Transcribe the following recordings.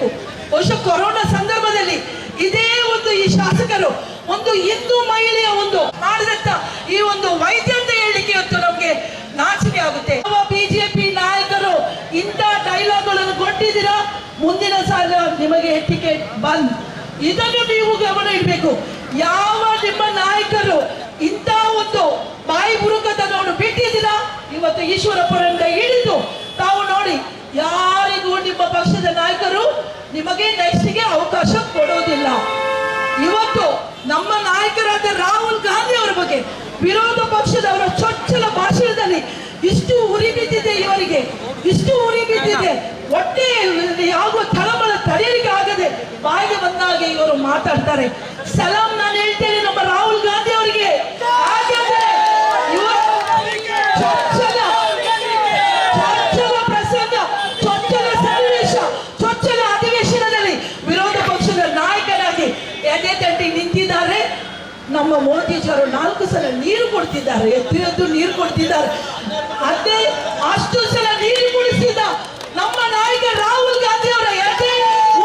ಮಾಡಬೇಕು. ಬಹುಶಃ ಕೊರೋನಾ ಸಂದರ್ಭದಲ್ಲಿ ಇದೇ ಒಂದು ಈ ಶಾಸಕರು, ಒಂದು ಹಿಂದೂ ಮಹಿಳೆಯ ಒಂದು ಮಾಡಿದಂತ ಈ ಒಂದು ವೈದ್ಯ ಅಂತ ಹೇಳಿಕೆ ಇವತ್ತು ನಮ್ಗೆ ನಾಚಿಕೆ ಆಗುತ್ತೆ. ಬಿಜೆಪಿ ನಾಯಕರು ಇಂಥ ಡೈಲಾಗ್ಗಳನ್ನು ಕೊಟ್ಟಿದ್ದೀರಾ? ಮುಂದಿನ ಸಾಲ ನಿಮಗೆ ಟಿಕೆಟ್ ಬಂದ್. ಇದನ್ನು ನೀವು ಗಮನ ಇಡಬೇಕು. ಯಾವ ನಿಮ್ಮ ನಾಯಕರು ಇಂಥ ಒಂದು ಬಾಯಿ ಬುರುಕತನವನ್ನು ಬಿಟ್ಟಿದ್ದೀರಾ? ಇವತ್ತು ಈಶ್ವರಪ್ಪರಿಂದ ಹಿಡಿದು ತಾವು ನೋಡಿ, ಯಾರಿಗೂ ನಿಮ್ಮ ಪಕ್ಷದ ನಾಯಕರು ನಿಮಗೆ ನೆಕ್ಸ್ಟ್ಗೆ ಅವಕಾಶ ಕೊಡೋದಿಲ್ಲ ಇವತ್ತು ನಮ್ಮ ನಾಯಕರಾದ ರಾಹುಲ್ ಗಾಂಧಿ ಅವರ ಬಗ್ಗೆ ವಿರೋಧ ಪಕ್ಷದವರ ಚೊಚ್ಚಲ ಭಾಷಣದಲ್ಲಿ ಇಷ್ಟು ಉರಿ ಬಿದ್ದಿದೆ ಇವರಿಗೆ. ಇಷ್ಟು ಉರಿ ಬಿದ್ದಿದೆ. ಒಟ್ಟೆ ಆಗುವ ತಳಮಳ ತಡೆಯಲಿಕ್ಕೆ ಆಗದೆ ಬಾಯಿಗೆ ಬಂದಾಗ ಇವರು ಮಾತಾಡ್ತಾರೆ. ಸಲಾಂ ನಾನು ಹೇಳ್ತೇನೆ ನಮ್ಮ ರಾಹುಲ್ ಗಾಂಧಿ ಅವರಿಗೆ ಹಾಗಾದ್ರೆ ಇವರು ಚೊಚ್ಚಲ ಚೊಚ್ಚಲ ಪ್ರಸಂಗ ಚೊಚ್ಚಲ ಸನ್ನಿವೇಶ ಚೊಚ್ಚಲ ಅಧಿವೇಶನದಲ್ಲಿ ವಿರೋಧ ಪಕ್ಷದ ನಾಯಕರಾಗಿ ಎದೆ ತಟ್ಟಿ ನಿಂತಿದ್ದಾರೆ ನಮ್ಮ ಮೋದಿಜಿಯವರು ನಾಲ್ಕು ಸಲ ನೀರು ಕೊಡ್ತಿದ್ದಾರೆ ಎದ್ದು ಎದ್ದು ನೀರು ಕೊಡ್ತಿದ್ದಾರೆ. ಅದೇ ಅಷ್ಟು ಸಲ ನೀರು ಕುಡಿಸಿದ ನಮ್ಮ ನಾಯಕ ರಾಹುಲ್ ಗಾಂಧಿ ಅವರ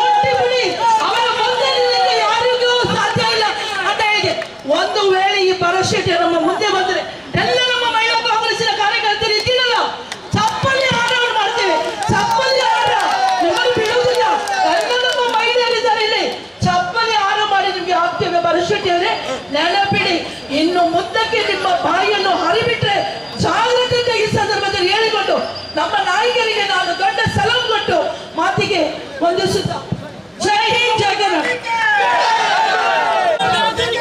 ಒಟ್ಟಿ ಬಿಡಿ. ಅವರ ಮುಂದೆ ಯಾರಿಗೂ ಸಾಧ್ಯ ಇಲ್ಲ. ಅಂತ ಒಂದು ವೇಳೆ ಈ ಪರಶೆಟ್ಟಿ ನಮ್ಮ ಮುಂದೆ ಬಂದರೆ ಎಲ್ಲ ನಮ್ಮ ಮಹಿಳಾ ಕಾಂಗ್ರೆಸ್ಸಿನ ಕಾರ್ಯಕರ್ತರು ಇದ್ದೀರಲ್ಲ. ಚಪ್ಪಲಿ ಆಟವನ್ನು ಮಾಡ್ತೇವೆ. ಚಪ್ಪಲಿ ಆಟ ನಿಮ್ಮನ್ನು ಬಿಡುವುದಿಲ್ಲ. ಎಲ್ಲ ನಮ್ಮ ಮಹಿಳೆಯರಿದ್ದಾರೆ ಇಲ್ಲಿ. ಚಪ್ಪಲಿ ಆಟ ಮಾಡಿ ನಿಮ್ಗೆ ಹಾಕ್ತೇವೆ ಪರಶೆಟ್ಟಿ ನೆನಪಿಡಿ ಇನ್ನು ಮುದ್ದಕ್ಕೆ ನಿಮ್ಮ ಬಾಯಿಯನ್ನು ಹರಿಬಿಟ್ರೆ ಜಾಗೃತತೆ ಈ ಸಂದರ್ಭದಲ್ಲಿ ಹೇಳಿಕೊಂಡು ನಮ್ಮ ನಾಯಕರಿಗೆ ನಾನು ದೊಡ್ಡ ಸಲಹೆ ಕೊಟ್ಟು ಮಾತಿಗೆ ವಂದಿಸುತ್ತ